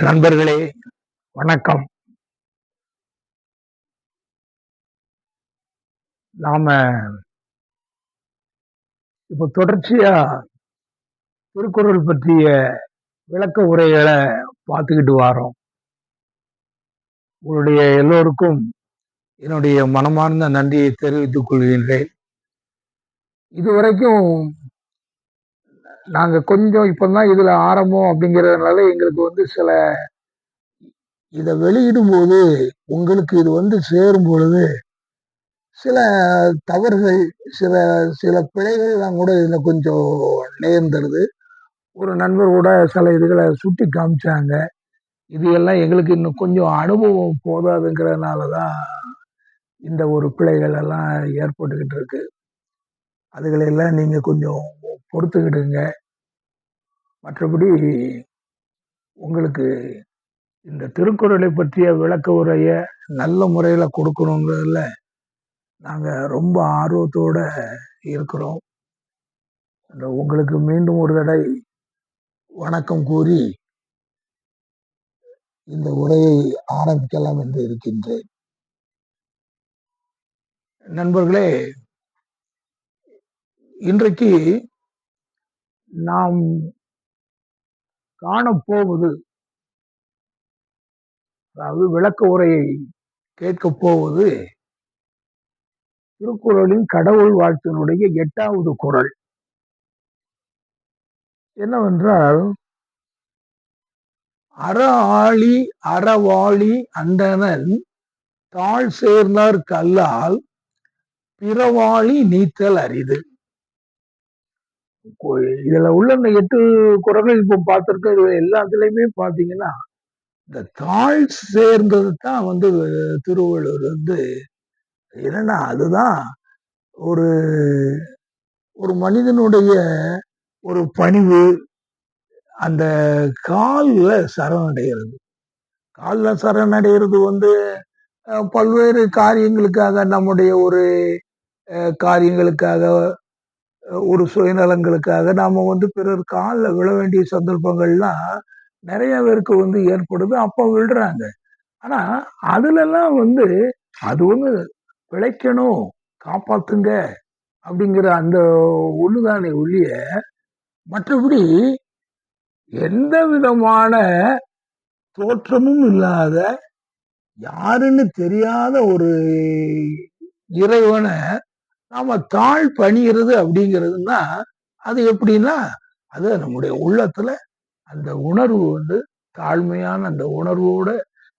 நண்பர்களே வணக்கம். நாம இப்ப தொடர்ச்சியா திருக்குறள் பற்றிய விளக்க உரைகளை பார்த்துக்கிட்டு வரோம். உங்களுடைய எல்லோருக்கும் என்னுடைய மனமார்ந்த நன்றியை தெரிவித்துக் கொள்கின்றேன். இதுவரைக்கும் நாங்க கொஞ்சம் இப்பதான் இதுல ஆரம்பம் அப்படிங்கறதுனால எங்களுக்கு வந்து சில இதை வெளியிடும் போது உங்களுக்கு இது வந்து சேரும் பொழுது சில தவறுகள் சில சில பிழைகள்லாம் கூட இதுல கொஞ்சம் நேர்ந்துருது. ஒரு நண்பர் கூட சில இதுகளை சுட்டி காமிச்சாங்க. இது எல்லாம் எங்களுக்கு இன்னும் கொஞ்சம் அனுபவம் போதாதுங்கிறதுனால தான் இந்த ஒரு பிழைகள் எல்லாம் ஏற்பட்டுக்கிட்டு இருக்கு. அதுகளையெல்லாம் நீங்கள் கொஞ்சம் பொறுத்துக்கிடுங்க. மற்றபடி உங்களுக்கு இந்த திருக்குறளை பற்றிய விளக்க உரையை நல்ல முறையில் கொடுக்கணுங்கிறதுல நாங்கள் ரொம்ப ஆர்வத்தோட இருக்கிறோம். அந்த உங்களுக்கு மீண்டும் ஒரு தடவை வணக்கம் கூறி இந்த உரையை ஆரம்பிக்கலாம் என்று இருக்கின்றேன். நண்பர்களே இன்றைக்கு நாம் காணப்போவது அதாவது விளக்க உரையை கேட்கப் போவது திருக்குறளின் கடவுள் வாழ்த்தினுடைய எட்டாவது குரல். என்னவென்றால் அற ஆழி அறவாளி அந்தனன் தாழ் சேர்ந்தார் கல்லால் பிறவாளி நீத்தல் அரிது. இதுல உள்ள இந்த எட்டு குரங்கள் இப்போ பார்த்திருக்க இது எல்லாத்துலயுமே பாத்தீங்கன்னா இந்த தாழ் சேர்ந்தது தான் வந்து திருவள்ளுவர் வந்து என்னன்னா அதுதான் ஒரு ஒரு மனிதனுடைய ஒரு பணிவு. அந்த காலில் சரணடைகிறது காலில் சரணடைகிறது வந்து பல்வேறு காரியங்களுக்காக நம்முடைய ஒரு காரியங்களுக்காக ஒரு சுயநலங்களுக்காக நாம வந்து பிறர் காலில் விழ வேண்டிய சந்தர்ப்பங்கள்லாம் நிறைய பேருக்கு வந்து ஏற்படுது அப்போ விழுறாங்க. ஆனா அதுலலாம் வந்து அது வந்து பிழைக்கணும் காப்பாத்துங்க அப்படிங்கிற அந்த ஒண்ணுதானே ஒழிய மற்றபடி எந்த விதமான தோற்றமும் இல்லாத யாருன்னு தெரியாத ஒரு இறைவனை நாம தாழ் பணிகிறது அப்படிங்கிறதுனா அது எப்படின்னா அது நம்முடைய உள்ளத்துல அந்த உணர்வு வந்து தாழ்மையான அந்த உணர்வோட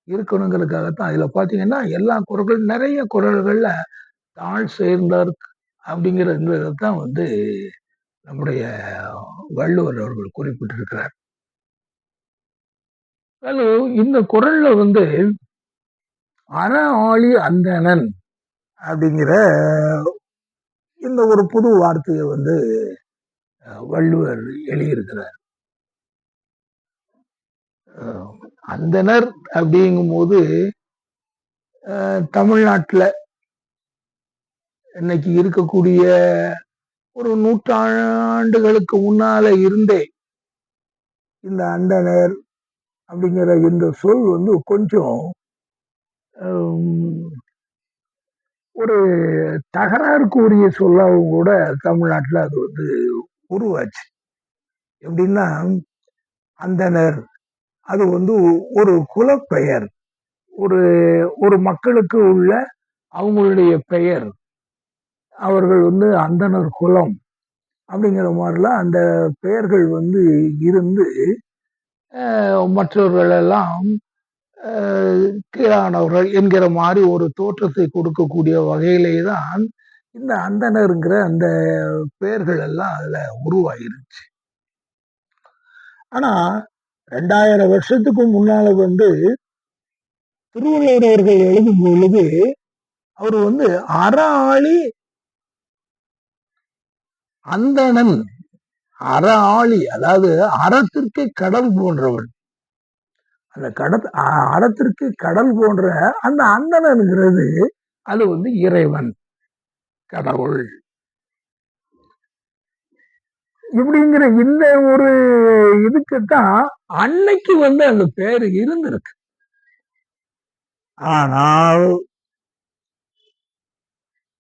இருக்கணுங்கிறதுக்காகத்தான். இதுல பாத்தீங்கன்னா எல்லா குரல்கள் நிறைய குரல்கள்ல தாழ் சேர்ந்தார் அப்படிங்கிறது தான் வந்து நம்முடைய வள்ளுவர் அவர்கள் குறிப்பிட்டிருக்கிறார். ஹலோ இந்த குரல்ல வந்து அற ஆளி அந்தணன் அப்படிங்கிற இந்த ஒரு புது வார்த்தையை வந்து வள்ளுவர் எழுதியிருக்கிறார். அந்தனர் அந்தணர் அப்படிங்கும்போது தமிழ்நாட்டில் தமிழ்நாட்டுல இன்னைக்கு இருக்கக்கூடிய ஒரு நூற்றாண்டுகளுக்கு முன்னால இருந்தே இந்த அந்தனர் அப்படிங்கிற இந்த சொல் வந்து கொஞ்சம் ஹம், ஒரு தகராறுக்குரிய சொல்லாவும் கூட தமிழ்நாட்டில் அது வந்து உருவாச்சு. எப்படின்னா அந்தணர் அது வந்து ஒரு குலப்பெயர். ஒரு ஒரு மக்களுக்கு உள்ள அவங்களுடைய பெயர். அவர்கள் வந்து அந்தணர் குலம் அப்படிங்கிற மாதிரிலாம் அந்த பெயர்கள் வந்து இருந்து மற்றவர்களெல்லாம் கீழானவர்கள் என்கிற மாதிரி ஒரு தோற்றத்தை கொடுக்கக்கூடிய வகையிலே தான் இந்த அந்தனருங்கிற அந்த பெயர்கள் எல்லாம் அதுல உருவாயிருச்சு. ஆனா ரெண்டாயிரம் வருஷத்துக்கு முன்னால வந்து திருவள்ளுவர் அவர்கள் எழுதும் பொழுது அவர் வந்து அறாளி அந்தணன் அற ஆளி அதாவது அறத்திற்கு கடல் போன்றவன். அந்த கடத் அறத்திற்கு கடல் போன்ற அந்த அண்ணன்கிறது அது வந்து இறைவன் கடவுள். இப்படிங்கிற இந்த ஒரு இதுக்குத்தான் அன்னைக்கு வந்து அந்த பேரு இருந்திருக்கு. ஆனால்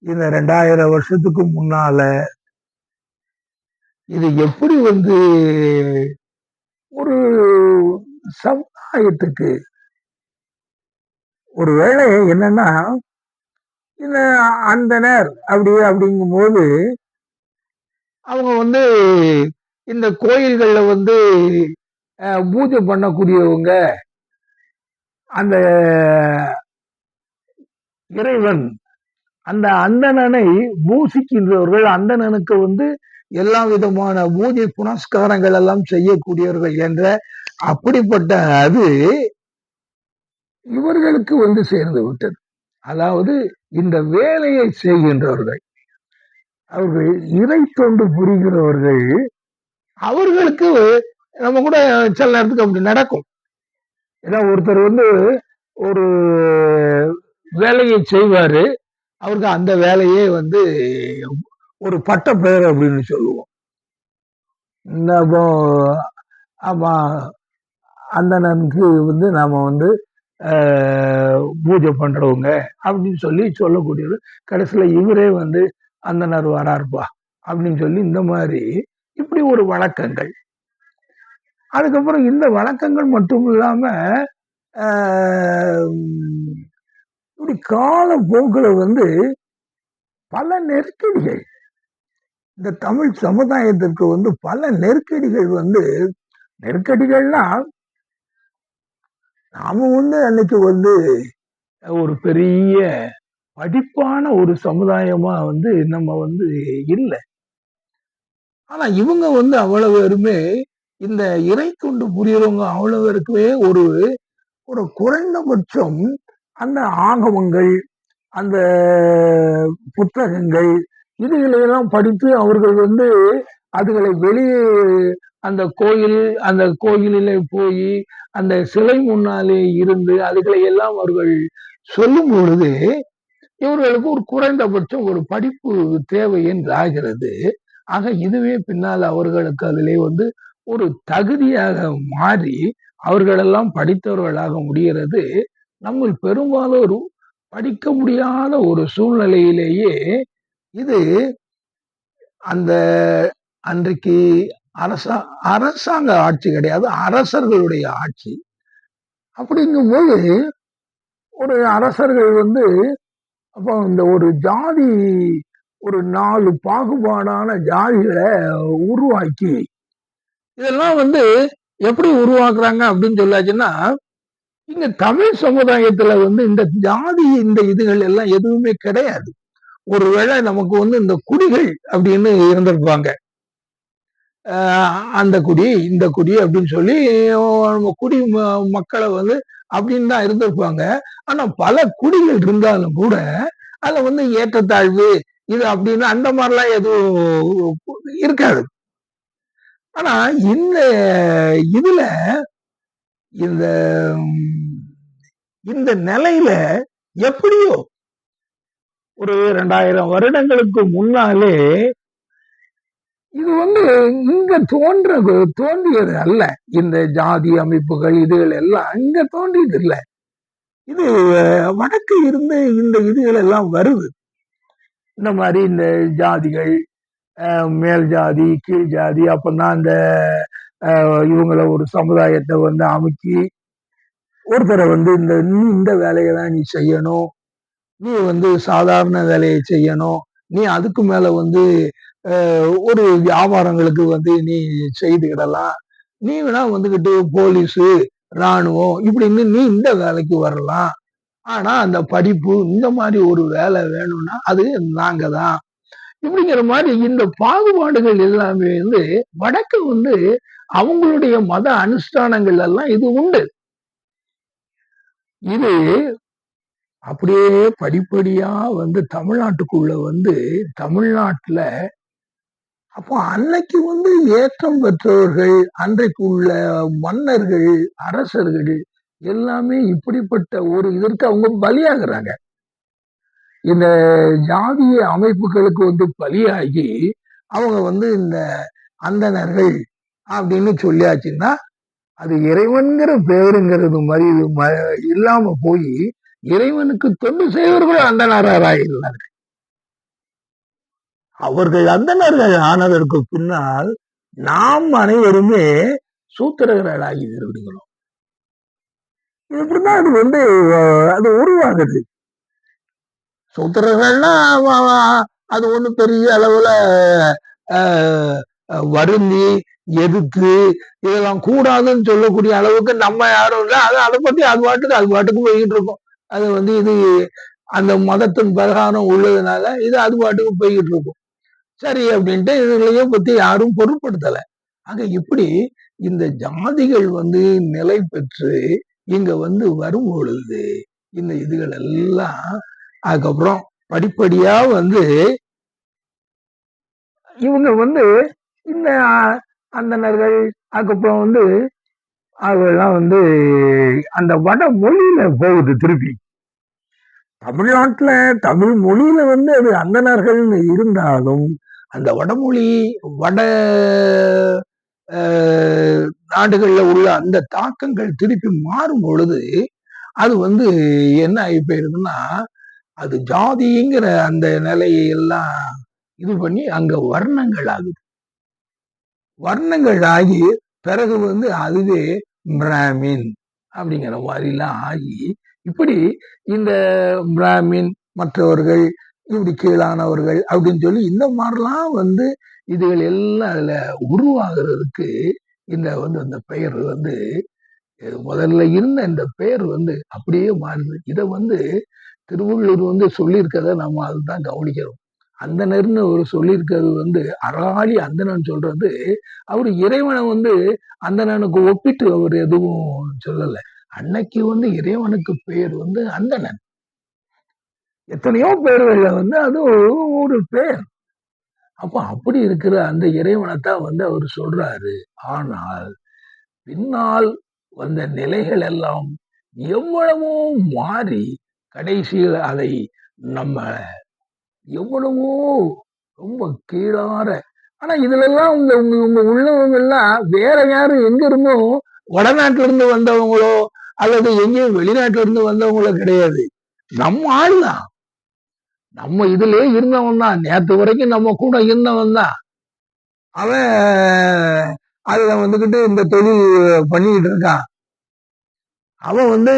இந்த ரெண்டாயிரம் வருஷத்துக்கு முன்னால இது எப்படி வந்து ஒரு சமுதாயத்துக்கு ஒரு வேளை என்னன்னா இந்த அந்தனர் அப்படி அப்படிங்கும்போது அவங்க வந்து இந்த கோயில்கள்ல வந்து அஹ், பூஜை பண்ணக்கூடியவங்க அந்த இறைவன் அந்த அந்தணனை பூசிக்கின்றவர்கள் அந்தணனுக்கு வந்து எல்லா விதமான பூஜை புனஸ்காரங்கள் எல்லாம் செய்யக்கூடியவர்கள் என்ற அப்படிப்பட்ட அது இவர்களுக்கு வந்து சேர்ந்து விட்டது. அதாவது இந்த வேலையை செய்கின்றவர்கள் அவர்கள் இறை தொண்டு புரிகிறவர்கள் அவர்களுக்கு நம்ம கூட சில நேரத்துக்கு அப்படி நடக்கும். ஏன்னா ஒருத்தர் வந்து ஒரு வேலையை செய்வாரு அவருக்கு அந்த வேலையே வந்து ஒரு பட்ட பெயர் அப்படின்னு சொல்லுவோம். இந்த அப்போ ஆமா அந்தணனுக்கு வந்து நாம வந்து பூஜை பண்றவங்க அப்படின்னு சொல்லி சொல்லக்கூடியது கடைசியில் இவரே வந்து அந்தனர் வராருப்பா அப்படின்னு சொல்லி இந்த மாதிரி இப்படி ஒரு வழக்கங்கள். அதுக்கப்புறம் இந்த வழக்கங்கள் மட்டும் இல்லாம இப்படி கால போக்குல வந்து பல நெருக்கடிகள். இந்த தமிழ் சமுதாயத்திற்கு வந்து பல நெருக்கடிகள் வந்து நெருக்கடிகள்னா நாம வந்து அன்னைக்கு வந்து ஒரு பெரிய படிப்பான ஒரு சமுதாயமா வந்து நம்ம வந்து இல்லை. ஆனா இவங்க வந்து அவ்வளவு பேருமே இந்த இறை தொண்டு புரியறவங்க அவ்வளவு பேருக்குமே ஒரு ஒரு குறைந்தபட்சம் அந்த ஆகமங்கள் அந்த புத்தகங்கள் இதுகளையெல்லாம் படித்து அவர்கள் வந்து அதுகளை வெளியே அந்த கோயில் அந்த கோயிலில் போய் அந்த சிலை முன்னாலே இருந்து அதுகளை எல்லாம் அவர்கள் சொல்லும் பொழுது இவர்களுக்கு ஒரு குறைந்தபட்சம் ஒரு படிப்பு தேவை என்று ஆகிறது ஆக இதுவே பின்னால் அவர்களுக்கு அதிலே வந்து ஒரு தகுதியாக மாறி அவர்களெல்லாம் படித்தவர்களாக முடிகிறது. நம்ம பெரும்பாலோரும் படிக்க முடியாத ஒரு சூழ்நிலையிலேயே இது அந்த அன்றைக்கு அரசா அரசாங்க ஆட்சி கிடையாது. அரசர்களுடைய ஆட்சி. அப்படிங்கும்போது ஒரு அரசர்கள் வந்து அப்போ இந்த ஒரு ஜாதி ஒரு நாலு பாகுபாடான ஜாதிகளை உருவாக்கி இதெல்லாம் வந்து எப்படி உருவாக்குறாங்க அப்படின்னு சொல்லாச்சுன்னா இங்க தமிழ் சமுதாயத்துல வந்து இந்த ஜாதி இந்த இதுகள் எல்லாம் எதுவுமே கிடையாது. ஒருவேளை நமக்கு வந்து இந்த குடிகள் அப்படின்னு இருந்திருப்பாங்க. ஆஹ் அந்த குடி இந்த குடி அப்படின்னு சொல்லி நம்ம குடி ம- மக்களை வந்து அப்படின்னு தான் இருந்திருப்பாங்க. ஆனா பல குடிகள் இருந்தாலும் கூட அதுல வந்து ஏற்றத்தாழ்வு இது அப்படின்னு அந்த மாதிரிலாம் எதுவும் இருக்காது. ஆனா இந்த இதுல இந்த இந்த நிலையில எப்படியோ ஒரு ரெண்டாயிரம் வருடங்களுக்கு முன்னாலே இது வந்து இங்க தோன்ற தோன்றியது அல்ல. இந்த ஜாதி அமைப்புகள் இதுகள் எல்லாம் இங்க தோன்றியது இல்லை. இது வடக்கு இருந்து இந்த இதுகள் எல்லாம் வருது. இந்த மாதிரி இந்த ஜாதிகள் அஹ், மேல் ஜாதி கீழ் ஜாதி அப்பந்தான் அந்த இவங்களை இவங்கள ஒரு சமுதாயத்தை வந்து அமைக்கி ஒருத்தரை வந்து இந்த நீ இந்த வேலையை தான் நீ செய்யணும். நீ வந்து சாதாரண வேலையை செய்யணும். நீ அதுக்கு மேல வந்து அஹ், ஒரு வியாபாரங்களுக்கு வந்து நீ செய்துக்கிடலாம் நீ வேணா வந்துகிட்டு போலீஸு ராணுவம் இப்படின்னு நீ இந்த வேலைக்கு வரலாம். ஆனா அந்த படிப்பு இந்த மாதிரி ஒரு வேலை வேணும்னா அது நாங்க தான். இப்படிங்கிற மாதிரி இந்த பாகுபாடுகள் எல்லாமே வந்து வடக்கு வந்து அவங்களுடைய மத அனுஷ்டானங்கள் எல்லாம் இது உண்டு. இது அப்படியே படிப்படியா வந்து தமிழ்நாட்டுக்குள்ள வந்து தமிழ்நாட்டுல அப்போ அன்னைக்கு வந்து ஏற்றம் பெற்றவர்கள் அன்றைக்கு உள்ள மன்னர்கள் அரசர்கள் எல்லாமே இப்படிப்பட்ட ஒரு இதற்கு அவங்க பலியாகிறாங்க. இந்த ஜாதிய அமைப்புகளுக்கு வந்து பலியாகி அவங்க வந்து இந்த அந்தனர்கள் அப்படின்னு சொல்லியாச்சுன்னா அது இறைவன்கிற பேருங்கிறது மாதிரி ம- இல்லாம போய் இறைவனுக்கு தொண்டு செய்வர்களும் அந்தணராகிறார்கள் அவர்கள் அந்தனர்கள் ஆனதற்கு பின்னால் நாம் அனைவருமே சூத்திரர்களாகி விடுகிறோம் இப்படிதான் அது வந்து அது உருவாகுது. சூத்திரர்கள்னா அது ஒண்ணு பெரிய அளவுல அஹ், வருந்தி எதிர்த்து இதெல்லாம் கூடாதுன்னு சொல்லக்கூடிய அளவுக்கு நம்ம யாரும் இல்லை. அது அதை பத்தி அது பாட்டுக்கு அது பாட்டுக்கு போய்கிட்டு இருக்கோம். அது வந்து இது அந்த மதத்தின் பிரகாரம் உள்ளதுனால இது அது பாட்டுக்கு போய்கிட்டு இருக்கும் சரி அப்படின்ட்டு இதுகளையே பத்தி யாரும் பொருட்படுத்தல. ஆக இப்படி இந்த ஜாதிகள் வந்து நிலை பெற்று இங்க வந்து வரும் பொழுது இந்த இதுகள் எல்லாம் அதுக்கப்புறம் படிப்படியா வந்து இவங்க வந்து இந்த அந்தனர்கள் அதுக்கப்புறம் வந்து அவெல்லாம் வந்து அந்த வட மொழியில போகுது திருப்பி. தமிழ்நாட்டில் தமிழ் மொழியில வந்து அது அந்தணர்கள்னு இருந்தாலும் அந்த வடமொழி வட நாடுகளில் உள்ள அந்த தாக்கங்கள் திருப்பி மாறும் பொழுது அது வந்து என்ன ஆகி போயிருதுன்னா அது ஜாதிங்கிற அந்த நிலையை எல்லாம் இது பண்ணி அங்க வர்ணங்கள் ஆகுது. வர்ணங்கள் ஆகி பிறகு வந்து அதுவே பிராமின் அப்படிங்கிற மாதிரிலாம் ஆகி இப்படி இந்த பிராமின் மற்றவர்கள் இப்படி கீழானவர்கள் அப்படின்னு சொல்லி இந்த மாதிரிலாம் வந்து இதுகள் எல்லாம் அதுல உருவாகிறதுக்கு இந்த வந்து அந்த பெயர் வந்து முதல்ல இருந்த இந்த பெயர் வந்து அப்படியே மாறுது இதை வந்து திருவள்ளூர் வந்து சொல்லியிருக்கத நம்ம அதுதான் கவனிக்கிறோம். அந்தணர்னு ஒரு சொல்லியிருக்கிறது வந்து அராளி அந்தணன் சொல்றது அவர் இறைவனை வந்து அந்தணனுக்கு ஒப்பிட்டு அவர் எதுவும் சொல்லலை. அன்னைக்கு வந்து இறைவனுக்கு பேர் வந்து அந்தணன். எத்தனையோ பேர்கள்ல வந்து அது ஒரு- ஒரு பேர் அப்ப அப்படி இருக்கிற அந்த இறைவனைத்தான் வந்து அவர் சொல்றாரு. ஆனால் பின்னால் வந்த நிலைகள் எல்லாம் எவ்வளவோ மாறி கடைசியில் அதை நம்ம எவ்வளவோ ரொம்ப கீழார. ஆனா இதுல எல்லாம் உங்க உங்க உங்க உள்ளவங்க எல்லாம் வேற யாரும் எங்க இருந்தும் வடநாட்டுல இருந்து வந்தவங்களோ அல்லது எங்கேயும் வெளிநாட்டுல இருந்து வந்தவங்கள கிடையாது. நம்ம ஆளுதான். நம்ம இதுலயே இருந்தவன் தான். நேத்து வரைக்கும் நம்ம கூட இருந்தவன் தான். அவன் அதுல வந்துகிட்டு இந்த தொழில் பண்ணிக்கிட்டு இருக்கான். அவன் வந்து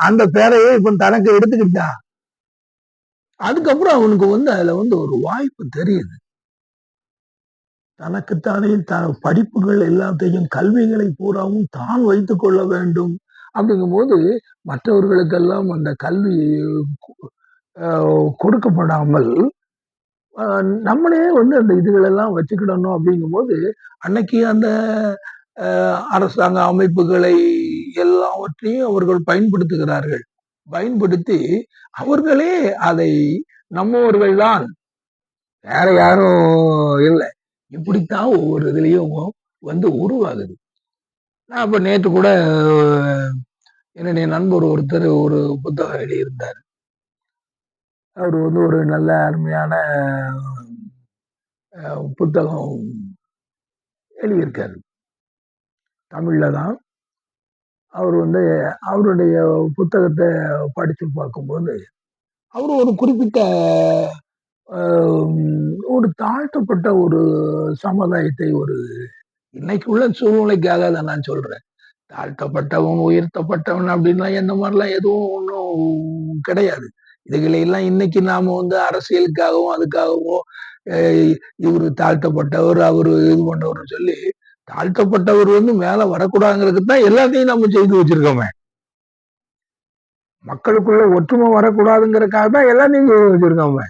அந்த பேரையே இப்ப தனக்கு எடுத்துக்கிட்டான். அதுக்கப்புறம் அவனுக்கு வந்து அதுல வந்து ஒரு வாய்ப்பு தெரியுது. தனக்குத்தானே த படிப்புகள் எல்லாத்தையும் கல்விகளை பூராவும் தான் வைத்துக் கொள்ள வேண்டும். அப்படிங்கும்போது மற்றவர்களுக்கெல்லாம் அந்த கல்வி கொடுக்கப்படாமல் நம்மளே வந்து அந்த இதுகளெல்லாம் வச்சுக்கிடணும் அப்படிங்கும்போது அன்னைக்கு அந்த அஹ், அரசாங்க அமைப்புகளை எல்லாவற்றையும் அவர்கள் பயன்படுத்துகிறார்கள். பயன்படுத்தி அவர்களே அதை நம்மவர்கள் தான் வேற யாரும் இல்லை. இப்படித்தான் ஒவ்வொரு இதுலேயும் வந்து உருவாகுது. நான் இப்போ நேற்று கூட என்னுடைய நண்பர் ஒருத்தர் ஒரு புத்தகம் எழுதியிருந்தார் அவர் வந்து ஒரு நல்ல அருமையான புத்தகம் எழுதியிருக்காரு. தமிழில் தான். அவர் வந்து அவருடைய புத்தகத்தை படித்து பார்க்கும்போது அவர் ஒரு குறிப்பிட்ட ஒரு தாழ்த்தப்பட்ட ஒரு சமுதாயத்தை ஒரு இன்னைக்கு உள்ள சூழ்நிலைக்காக அதை நான் சொல்கிறேன் தாழ்த்தப்பட்டவன் உயர்த்தப்பட்டவன் அப்படின்லாம் எந்த மாதிரிலாம் எதுவும் ஒன்றும் கிடையாது. இதுகளை எல்லாம் இன்னைக்கு நாம வந்து அரசியலுக்காகவும் அதுக்காகவும் இவரு தாழ்த்தப்பட்டவர் அவரு இது பண்ணவர்னு சொல்லி தாழ்த்தப்பட்டவர் வந்து மேல வரக்கூடாதுங்கிறதுக்கு தான் எல்லாத்தையும் நம்ம செய்து வச்சிருக்கோமே. மக்களுக்குள்ள ஒற்றுமை வரக்கூடாதுங்கிறதுக்காக தான் எல்லாத்தையும் செய்து வச்சிருக்கோமே.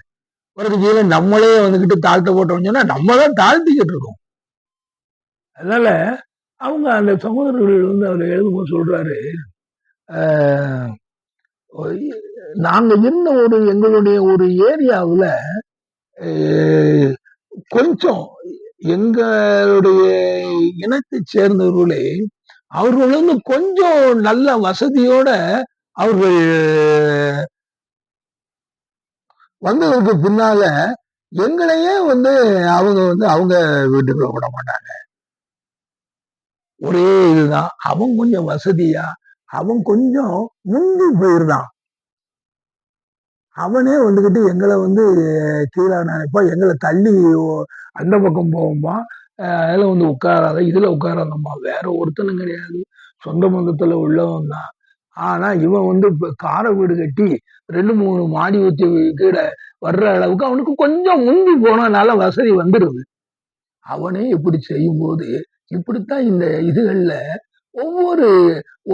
ஒரு கீழே நம்மளே வந்துகிட்டு தாழ்த்த போட்டோம்னு சொன்னா நம்ம தான் தாழ்த்திக்கிட்டு இருக்கோம். அதனால அவங்க அந்த சகோதரர்கள் வந்து அவர் எழுதும்போது சொல்றாரு நாங்க இருந்த ஒரு எங்களுடைய ஒரு ஏரியாவில் கொஞ்சம் எங்களுடைய இனத்தை சேர்ந்தவர்களே அவர்கள் வந்து கொஞ்சம் நல்ல வசதியோட அவர்கள் வந்ததுக்கு பின்னால எங்களையே வந்து அவங்க வந்து அவங்க வீட்டுக்குள்ள விட மாட்டாங்க. ஒரே இதுதான். அவன் கொஞ்சம் வசதியா அவன் கொஞ்சம் முந்தி போயிருந்தான். அவனே வந்துகிட்டு எங்களை வந்து கீழே எங்களை தள்ளி அந்த பக்கம் போவோம்மா அதில் வந்து உட்காராத இதுல உட்காராதம்மா. வேற ஒருத்தனும் கிடையாது. சொந்த பந்தத்துல உள்ளவன் தான். ஆனா இவன் வந்து இப்போ காரை வீடு கட்டி ரெண்டு மூணு மாடி ஊற்றி கீழே வர்ற அளவுக்கு அவனுக்கு கொஞ்சம் முந்தி போனனால வசதி வந்துடுது. அவனே இப்படி செய்யும்போது இப்படித்தான் இந்த இதுகள்ல ஒவ்வொரு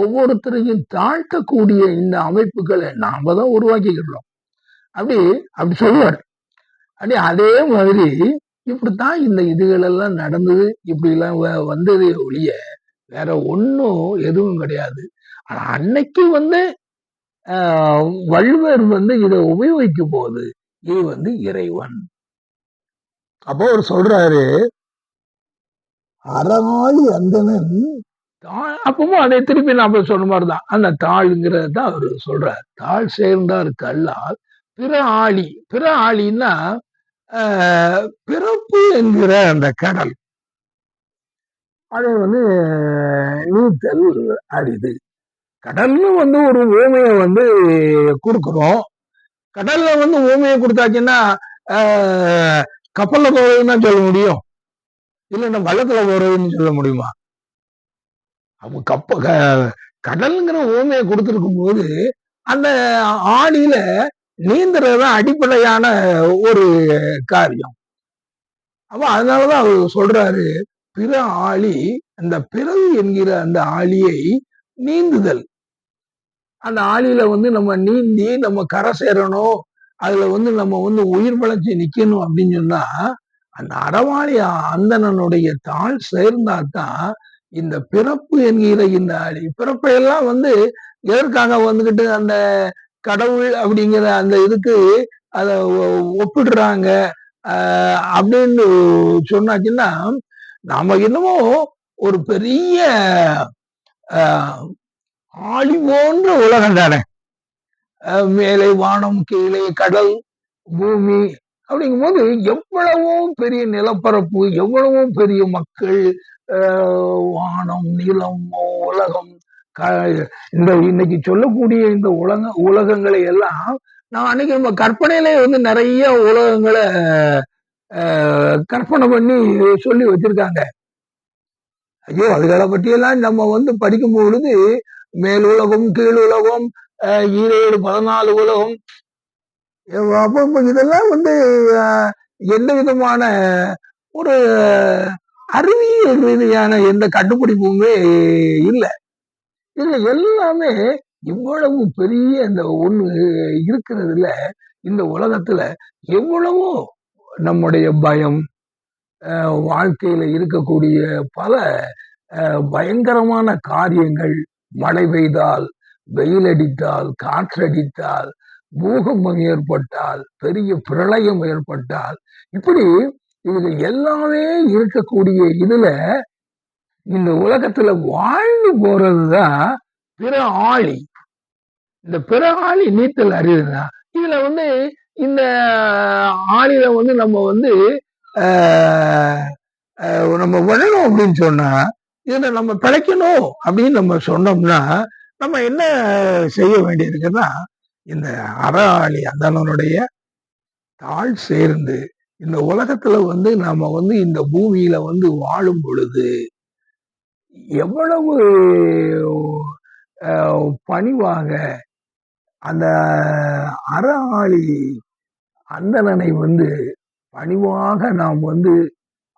ஒவ்வொருத்தரையும் தாழ்த்தக்கூடிய இந்த அமைப்புகளை நாம தான் உருவாக்கிக்கிட்டோம் அப்படி அப்படி சொல்லுவார். அப்படி அதே மாதிரி இப்படித்தான் இந்த இதுகள் எல்லாம் நடந்தது இப்படி எல்லாம் வந்ததே ஒழிய வேற ஒன்றும் எதுவும் கிடையாது. ஆனா அன்னைக்கு வந்து வள்ளுவர் வந்து இதை உபயோகிக்கும் போது இது வந்து இறைவன். அப்போ அவர் சொல்றாரு அறமாய் அந்தனன் அப்பவும் அதை திருப்பி நாம சொன்ன மாதிரிதான் அந்த தாழ்ங்கிறத தான் அவர் சொல்றார். தாழ் சேர்ந்தார் கல்லால் பிற ஆளி பிற ஆளின்னா பிறப்பு என்கிற அந்த கடல். அதை வந்து நீத்தல் அரிது கடல்னு வந்து ஒரு ஓமையை வந்து கொடுக்குறோம். கடல்ல வந்து ஓமையை கொடுத்தாச்சுன்னா கப்பல்ல போறதுன்னு சொல்ல முடியும். இல்லைன்னா வள்ளத்துல போறதுன்னு சொல்ல முடியுமா? அவங்க கப்ப கடல்ங்கிற ஓமையை கொடுத்துருக்கும் போது அந்த ஆடியில நீந்துறது அடிப்படையான ஒரு காரியம். அப்ப அதனாலதான் அவர் சொல்றாரு பிற ஆளி அந்த பிறகு என்கிற அந்த ஆளியை நீந்துதல். அந்த ஆளியில வந்து நம்ம நீந்தி நம்ம கரை சேரணும் அதுல வந்து நம்ம வந்து உயிர் வளர்ச்சி நிக்கணும் அப்படின்னு சொன்னா அந்த அறவாளி அந்தனனுடைய தாள் சேர்ந்தாதான் இந்த பிறப்பு என்கிற இந்த பிறப்பையெல்லாம் வந்து எதற்காக வந்துகிட்டு அந்த கடவுள் அப்படிங்கிற அந்த இதுக்கு அதை ஒப்பிடுறாங்க? அப்படின்னு சொன்னாச்சுன்னா நாம என்னமோ ஒரு பெரிய ஆளி போன்ற உலகம் தானே. மேலே வானம் கீழே கடல் பூமி அப்படிங்கும் போது எவ்வளவோ பெரிய நிலப்பரப்பு எவ்வளவோ பெரிய மக்கள் வானம் நிலம் உலகம் இந்த இன்னைக்கு சொல்லக்கூடிய இந்த உலக உலகங்களை எல்லாம் நான் அன்னைக்கு நம்ம கற்பனையிலே வந்து நிறைய உலகங்களை கற்பனை பண்ணி சொல்லி வச்சிருக்காங்க. ஐயோ அதுகளை பற்றியெல்லாம் நம்ம வந்து படிக்கும் பொழுது மேலுலகம் உலகம் கீழ் உலகம் ஈரேழு பதினாலு உலகம் அப்போ இதெல்லாம் வந்து எந்த விதமான ஒரு அறிவியல் ரீதியான எந்த கண்டுபிடிப்புமே இல்லை. இல்லை எல்லாமே இவ்வளவு பெரிய இந்த ஒண்ணு இருக்கிறதுல இந்த உலகத்துல எவ்வளவோ நம்முடைய பயம் வாழ்க்கையில இருக்கக்கூடிய பல பயங்கரமான காரியங்கள் மழை பெய்தால் வெயில் அடித்தால் காற்றடித்தால் பூகம்பம் ஏற்பட்டால் பெரிய பிரளயம் ஏற்பட்டால் இப்படி இதுல எல்லாமே இருக்கக்கூடிய இதுல இந்த உலகத்துல வாழ்ந்து போறதுதான் பிற ஆளி இந்த பிற ஆளி நீத்தல் அறிவுதான் இதுல வந்து இந்த ஆளில வந்து நம்ம வந்து நம்ம விழணும் அப்படின்னு சொன்னா இதை நம்ம பிழைக்கணும் அப்படின்னு நம்ம சொன்னோம்னா நம்ம என்ன செய்ய வேண்டியிருக்குன்னா இந்த அற ஆளி அந்தனனுடைய தாழ் சேர்ந்து இந்த உலகத்துல வந்து நாம வந்து இந்த பூமியில வந்து வாழும் பொழுது எவ்வளவு பணிவாக அந்த அறஆளி அந்தணனை வந்து பணிவாக நாம் வந்து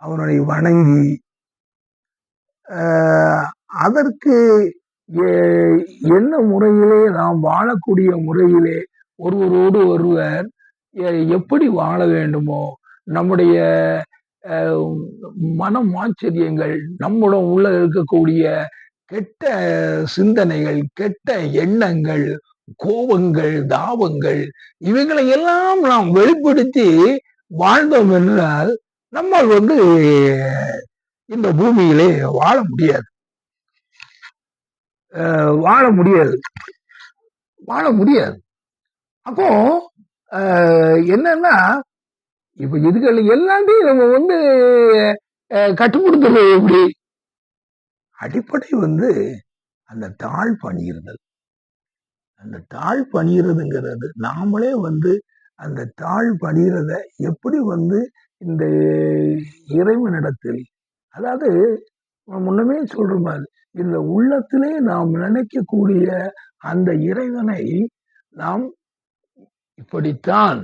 அவனை வணங்கி அதற்கு என்ன முறையிலே நாம் வாழக்கூடிய முறையிலே ஒருவரோடு ஒருவர் எப்படி வாழ வேண்டுமோ நம்முடைய மனம் ஆச்சரியங்கள் நம்முடன் உள்ள இருக்கக்கூடிய கெட்ட சிந்தனைகள் கெட்ட எண்ணங்கள் கோபங்கள் தாபங்கள் இவைகளை எல்லாம் நாம் வெளிப்படுத்தி வாழ்ந்தோம் என்றால் நம்ம வந்து இந்த பூமியிலே வாழ முடியாது. வாழ முடியாது. வாழ முடியாது. அப்போ என்னன்னா இப்ப இதுகள் எல்லாத்தையும் நம்ம வந்து கட்டுப்படுத்துறது எப்படி? அடிப்படை வந்து அந்த தாழ் பணியிருந்தல் அந்த தாழ் பணிகிறதுங்கிறது நாமளே வந்து அந்த தாழ் பணியிறத எப்படி வந்து இந்த இறைவனிடத்தில் அதாவது முன்னமே சொல்ற மாதிரி இந்த உள்ளத்திலே நாம் நினைக்கக்கூடிய அந்த இறைவனை நாம் இப்படித்தான்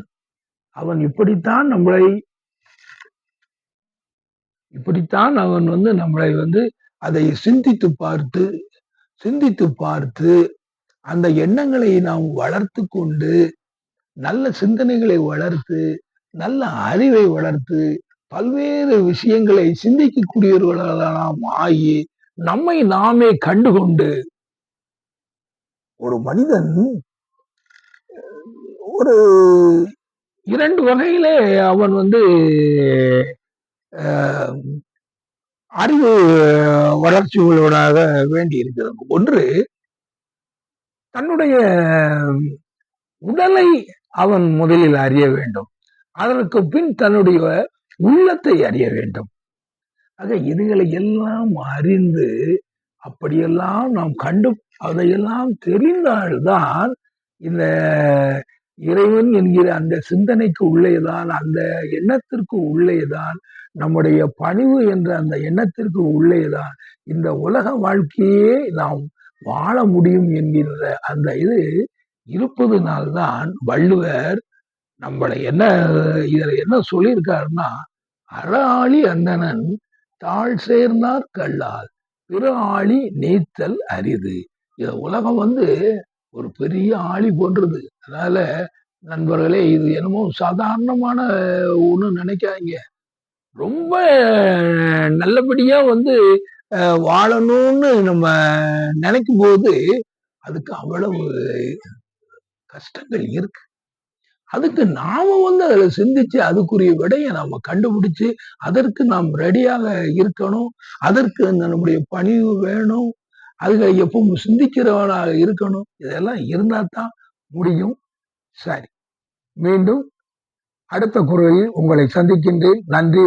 அவன் இப்படித்தான் நம்மளை இப்படித்தான் அவன் வந்து நம்மளை வந்து அதை சிந்தித்து பார்த்து சிந்தித்து பார்த்து அந்த எண்ணங்களை நாம் வளர்த்து கொண்டு நல்ல சிந்தனைகளை வளர்த்து நல்ல அறிவை வளர்த்து பல்வேறு விஷயங்களை சிந்திக்கக்கூடியவர்களாக நாம் ஆகி நம்மை நாமே கண்டுகொண்டு ஒரு மனிதன் ஒரு இரண்டு வகையிலே அவன் வந்து அறிவு வளர்ச்சிகளோடாக வேண்டி இருக்கிறது ஒன்று தன்னுடைய உடலை அவன் முதலில் அறிய வேண்டும். அதற்கு பின் தன்னுடைய உள்ளத்தை அறிய வேண்டும். ஆக இதுகளை எல்லாம் அறிந்து அப்படியெல்லாம் நாம் கண்டு அதையெல்லாம் தெரிந்தால்தான் இந்த இறைவன் என்கிற அந்த சிந்தனைக்கு உள்ளேதான் அந்த எண்ணத்திற்கு உள்ளேதான் நம்முடைய பணிவு என்ற அந்த எண்ணத்திற்கு உள்ளேதான் இந்த உலக வாழ்க்கையே நாம் வாழ முடியும் என்கின்ற அந்த இது இருப்பதனால்தான் வள்ளுவர் நம்மளை என்ன இதுல என்ன சொல்லியிருக்காருன்னா அறாளி அந்தனன் அந்தணன் தாழ் சேர்ந்தார் கல்லால். பிற ஆளி நீத்தல் அரிது. இந்த உலகம் வந்து ஒரு பெரிய ஆளி போன்றது. அதனால நண்பர்களே இது என்னமோ சாதாரணமான ஒன்று நினைக்காதீங்க. ரொம்ப நல்லபடியா வந்து வாழணும்னு நம்ம நினைக்கும் போது அதுக்கு அவ்வளவு கஷ்டங்கள் இருக்கு. அதுக்கு நாம வந்து அதுல சிந்திச்சு அதுக்குரிய விடையை நாம கண்டுபிடிச்சு அதற்கு நாம் ரெடியாக இருக்கணும். அதற்கு நம்முடைய பணிவு வேணும். அதுக்கு எப்பவும் சிந்திக்கிறவனாக இருக்கணும். இதெல்லாம் இருந்தா தான் முடியும். சரி. மீண்டும் அடுத்த குரலில் உங்களை சந்திக்கின்றேன். நன்றி.